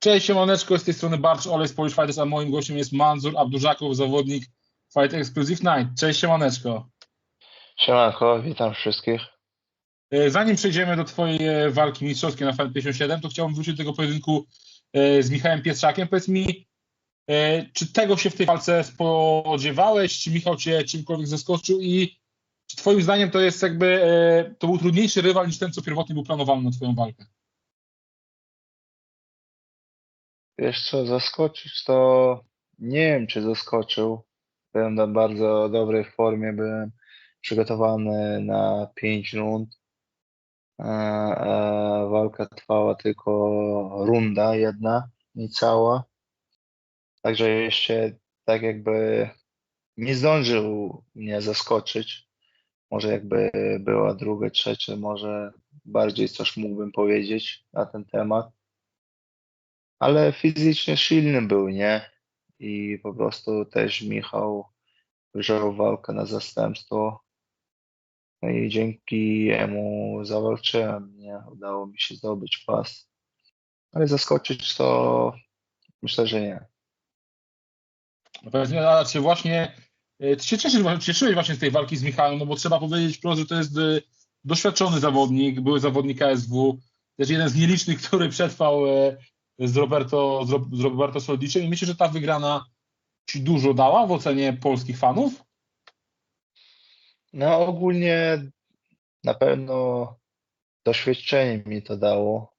Cześć, siemaneczko, z tej strony Barcz Olej z Polish Fighters, a moim gościem jest Manzur Abdurzakow, zawodnik Fight Exclusive Night. Cześć, siemaneczko. Siemanko, witam wszystkich. E, Zanim przejdziemy do twojej e, walki mistrzowskiej na Fight 57, to chciałbym wrócić do tego pojedynku e, z Michałem Pietrzakiem. Powiedz mi, czy tego się w tej walce spodziewałeś, czy Michał cię czymkolwiek zaskoczył i czy twoim zdaniem to jest jakby, to był trudniejszy rywal niż ten, co pierwotnie był planowany na twoją walkę? Wiesz co, zaskoczyć to nie wiem, czy zaskoczył. Byłem na bardzo dobrej formie, byłem przygotowany na 5 rund. E, e, walka trwała tylko runda jedna, niecała. Także jeszcze tak jakby nie zdążył mnie zaskoczyć. Może jakby była druga, trzecia, może bardziej coś mógłbym powiedzieć na ten temat ale fizycznie silny był, nie? I po prostu też Michał wziął walkę na zastępstwo. No i dzięki jemu zawalczyłem, nie? Udało mi się zdobyć pas. Ale zaskoczyć to myślę, że nie. A czy właśnie, e, ty się cieszysz, cieszyłeś właśnie z tej walki z Michałem, no bo trzeba powiedzieć wprost, że to jest e, doświadczony zawodnik, były zawodnik KSW, też jeden z nielicznych, który przetrwał e, z Roberto, z Roberto Soldiciem i myślę, że ta wygrana ci dużo dała w ocenie polskich fanów? No ogólnie na pewno doświadczenie mi to dało,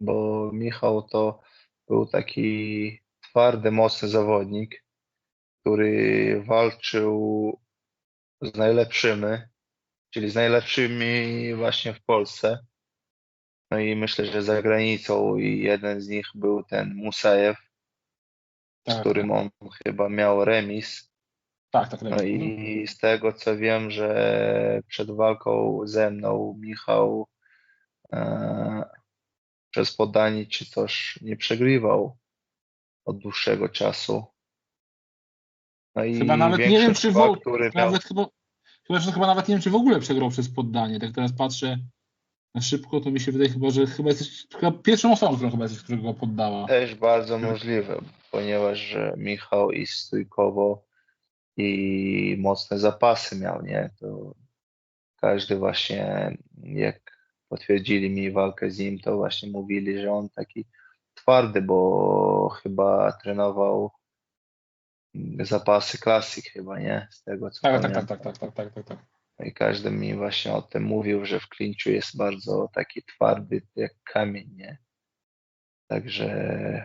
bo Michał to był taki twardy, mocny zawodnik, który walczył z najlepszymi, czyli z najlepszymi właśnie w Polsce. No i myślę, że za granicą i jeden z nich był ten Musajew, tak, z którym on chyba miał remis. Tak, tak. No i z tego co wiem, że przed walką ze mną Michał e, przez podanie czy coś nie przegrywał od dłuższego czasu. No i chyba nawet nie wiem, czy w ogóle. Chyba, chyba, chyba nawet nie wiem, czy w ogóle przegrał przez poddanie. Tak teraz patrzę na szybko, to mi się wydaje chyba, że chyba jesteś chyba pierwszą osobą, którą chyba jesteś, którego poddała. Też bardzo możliwe, ponieważ Michał i stójkowo i mocne zapasy miał, nie? To każdy właśnie, jak potwierdzili mi walkę z nim, to właśnie mówili, że on taki twardy, bo chyba trenował zapasy klasik chyba, nie? Z tego co tak, tak, tak, tak, tak, tak, tak, tak, tak. No i każdy mi właśnie o tym mówił, że w klinczu jest bardzo taki twardy jak kamień, nie? Także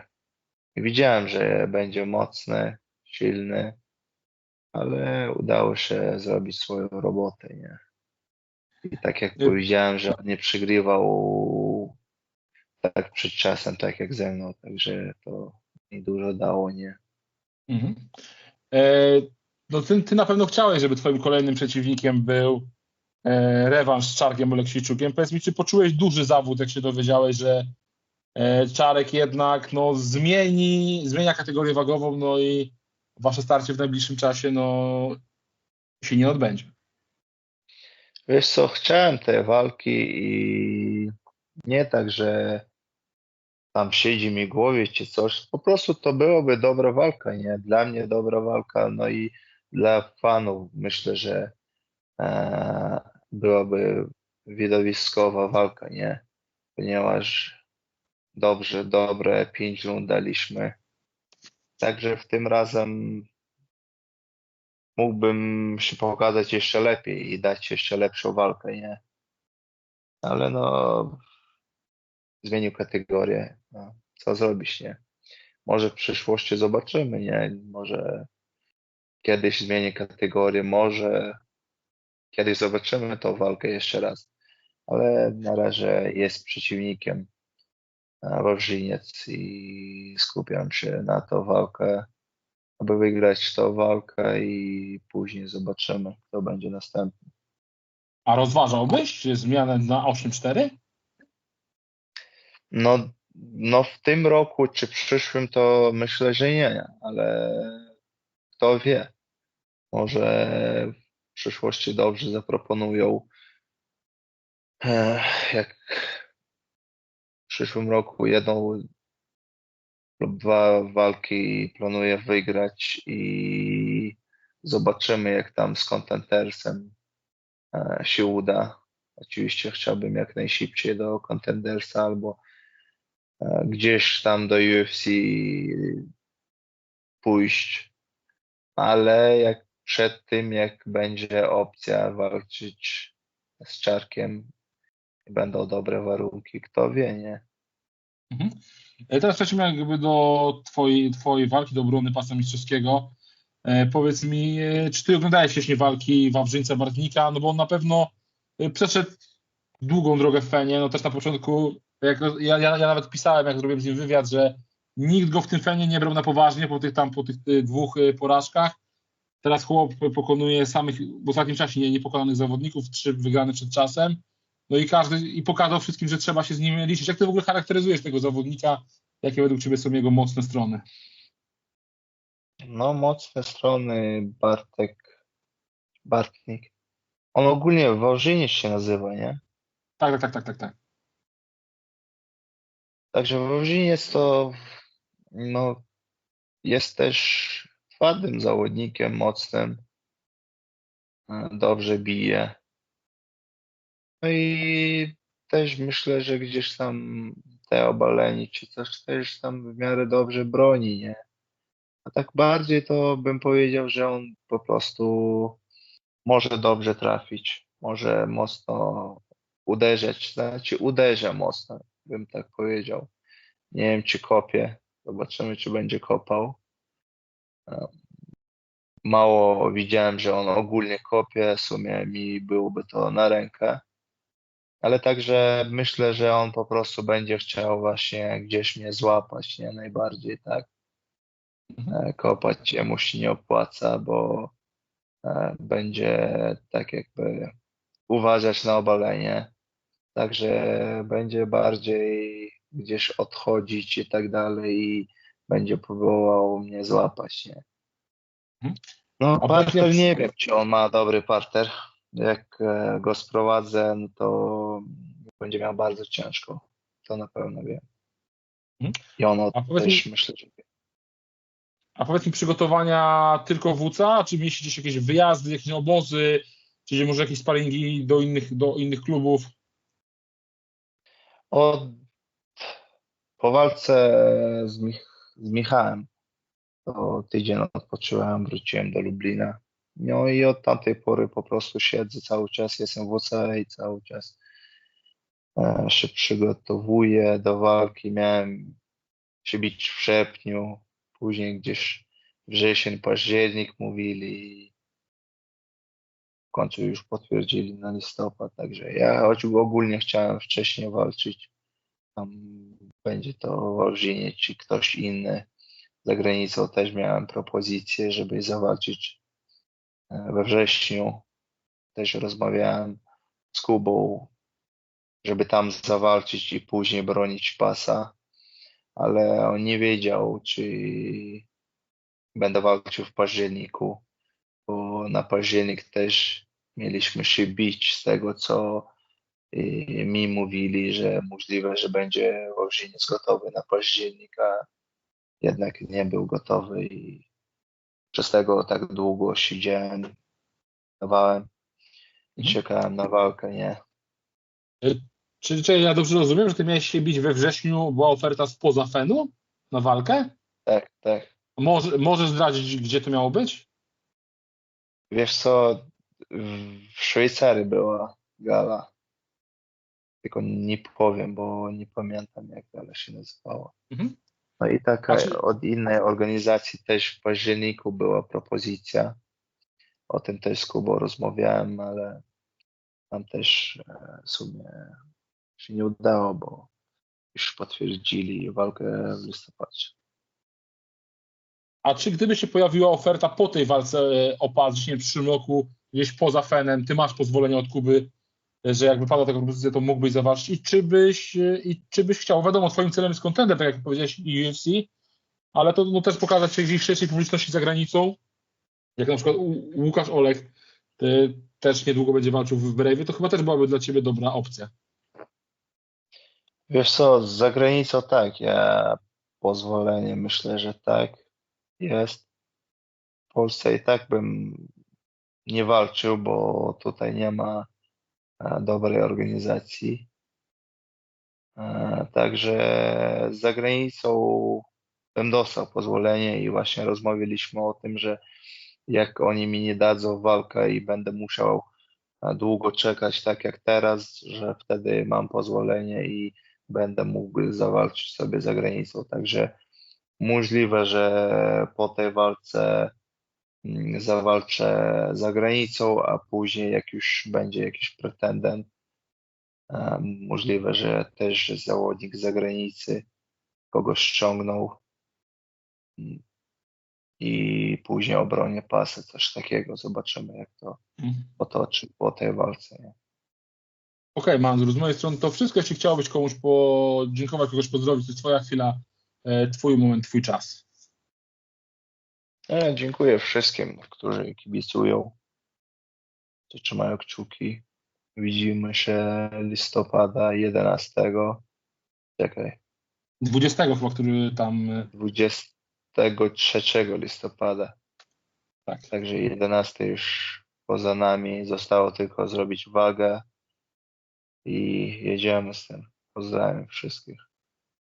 widziałem, że będzie mocny, silny, ale udało się zrobić swoją robotę, nie? I tak jak powiedziałem, że on nie przegrywał tak przed czasem, tak jak ze mną, także to mi dużo dało, nie? Mhm. E, no ty, ty na pewno chciałeś, żeby twoim kolejnym przeciwnikiem był rewanż z Czarkiem Oleksijczukiem. Powiedz mi, czy poczułeś duży zawód, jak się dowiedziałeś, że e, Czarek jednak no, zmieni, zmienia kategorię wagową, no i wasze starcie w najbliższym czasie no, się nie odbędzie. Wiesz co, chciałem te walki i nie tak, że tam siedzi mi głowie czy coś. Po prostu to byłoby dobra walka, nie? Dla mnie dobra walka, no i dla fanów myślę, że e, byłaby widowiskowa walka, nie? Ponieważ dobrze, dobre pięć rund daliśmy. Także w tym razem mógłbym się pokazać jeszcze lepiej i dać jeszcze lepszą walkę, nie? Ale no, zmienił kategorię. No, co zrobić, nie? Może w przyszłości zobaczymy, nie? Może kiedyś zmienię kategorię, może kiedyś zobaczymy tą walkę jeszcze raz, ale na razie jest przeciwnikiem Wawrzyniec i skupiam się na tą walkę, aby wygrać tą walkę i później zobaczymy, kto będzie następny. A rozważałbyś zmianę na 8-4? No, no w tym roku czy przyszłym to myślę, że nie, ale kto wie. Może przyszłości dobrze zaproponują, e, jak w przyszłym roku jedną lub dwa walki planuję wygrać i zobaczymy, jak tam z Contendersem e, się uda. Oczywiście chciałbym jak najszybciej do Contendersa albo e, gdzieś tam do UFC pójść, ale jak przed tym, jak będzie opcja walczyć z Czarkiem, będą dobre warunki, kto wie, nie? Mhm. E, teraz przejdźmy jakby do twojej, twojej walki, do obrony pasa mistrzowskiego. E, powiedz mi, e, czy ty oglądałeś wcześniej walki Wawrzyńca Bartnika? No bo on na pewno e, przeszedł długą drogę w Fenie. No też na początku, jak, ja, ja, ja nawet pisałem, jak zrobiłem z nim wywiad, że nikt go w tym Fenie nie brał na poważnie po tych tam, po tych dwóch porażkach. Teraz chłop pokonuje samych w ostatnim czasie nie, niepokonanych zawodników, trzy wygrane przed czasem. No i każdy i pokazał wszystkim, że trzeba się z nim liczyć. Jak ty w ogóle charakteryzujesz tego zawodnika? Jakie według ciebie są jego mocne strony? No, mocne strony Bartek, Bartnik. On ogólnie Wawrzyniec się nazywa, nie? Tak, tak, tak, tak, tak. tak. Także Wawrzyniec to no, jest też twardym zawodnikiem, mocnym. E, Dobrze bije. No i też myślę, że gdzieś tam te obaleni czy coś też tam w miarę dobrze broni, nie? A tak bardziej to bym powiedział, że on po prostu może dobrze trafić, może mocno uderzać, znaczy uderza mocno, bym tak powiedział. Nie wiem, czy kopie, zobaczymy, czy będzie kopał. E, Mało widziałem, że on ogólnie kopie, w sumie mi byłoby to na rękę. Ale także myślę, że on po prostu będzie chciał właśnie gdzieś mnie złapać, nie najbardziej, tak? E, Kopać jemu się nie opłaca, bo e, będzie tak jakby uważać na obalenie. Także będzie bardziej gdzieś odchodzić i tak dalej i będzie próbował mnie złapać, nie? Mhm. No, A powiedz- nie wiem, czy on ma dobry parter. Jak e, go sprowadzę, no to będzie miał bardzo ciężko. To na pewno wiem. Mhm. I ono A powiedz też mi- myślę, że wie. A powiedz mi, przygotowania tylko WCA, czy mieliście gdzieś jakieś wyjazdy, jakieś obozy, czy może jakieś sparingi do innych, do innych klubów? Od, po walce z, Mich z Michałem to tydzień odpoczyłem, wróciłem do Lublina. No i od tamtej pory po prostu siedzę cały czas, jestem w WCA i cały czas e, się przygotowuję do walki. Miałem się bić w sierpniu, później gdzieś wrzesień, październik mówili. W końcu już potwierdzili na listopad, także ja choć ogólnie chciałem wcześniej walczyć. Tam będzie to Wawrzyniec czy ktoś inny. Za granicą też miałem propozycję, żeby zawalczyć we wrześniu. Też rozmawiałem z Kubą, żeby tam zawalczyć i później bronić pasa, ale on nie wiedział, czy będę walczył w październiku, bo na październik też mieliśmy się bić z tego, co y, mi mówili, że możliwe, że będzie Wawrzyniec gotowy na październik, a jednak nie był gotowy i przez tego tak długo siedziałem, dawałem i Mhm. czekałem na walkę, nie? Czy, czy ja dobrze rozumiem, że ty miałeś się bić we wrześniu, była oferta spoza Fenu na walkę? Tak, tak. Może, możesz zdradzić, gdzie to miało być? Wiesz co, w Szwajcarii była gala. Tylko nie powiem, bo nie pamiętam jak gala się nazywała. Mhm. No i taka czy- od innej organizacji też w październiku była propozycja. O tym też z Kubą rozmawiałem, ale tam też e, w sumie się nie udało, bo już potwierdzili walkę w listopadzie. A czy gdyby się pojawiła oferta po tej walce e, o pas, w przyszłym roku, gdzieś poza Fenem, ty masz pozwolenie od Kuby, że jak wypada taka propozycja, to mógłbyś zawalczyć i czy byś, i czy byś chciał, wiadomo, twoim celem jest contender, tak jak powiedziałeś, UFC, ale to no, też pokazać się gdzieś szerszej publiczności za granicą, jak na przykład Łukasz Olek ty, też niedługo będzie walczył w Brave, to chyba też byłaby dla ciebie dobra opcja. Wiesz co, za granicą tak, ja pozwolenie, myślę, że tak jest. W Polsce i tak bym nie walczył, bo tutaj nie ma dobrej organizacji. E, Także za granicą bym dostał pozwolenie i właśnie rozmawialiśmy o tym, że jak oni mi nie dadzą walkę i będę musiał e, długo czekać, tak jak teraz, że wtedy mam pozwolenie i będę mógł zawalczyć sobie za granicą. Także możliwe, że po tej walce zawalczę za granicą, a później jak już będzie jakiś pretendent, możliwe, że też zawodnik z zagranicy kogoś ściągnął mm, i później obronię pasy, coś takiego. Zobaczymy, jak to Mhm. potoczy po tej walce. Nie? Okej, Mandru, z mojej strony to wszystko. Jeśli chciałbyś komuś podziękować, kogoś pozdrowić, to jest twoja chwila, e, twój moment, twój czas. Ja dziękuję wszystkim, którzy kibicują, którzy trzymają kciuki. Widzimy się listopada 11. Czekaj, 20 chyba, który tam... e, 23 listopada. Tak. Także 11 już poza nami. Zostało tylko zrobić wagę i jedziemy z tym. Pozdrawiam wszystkich.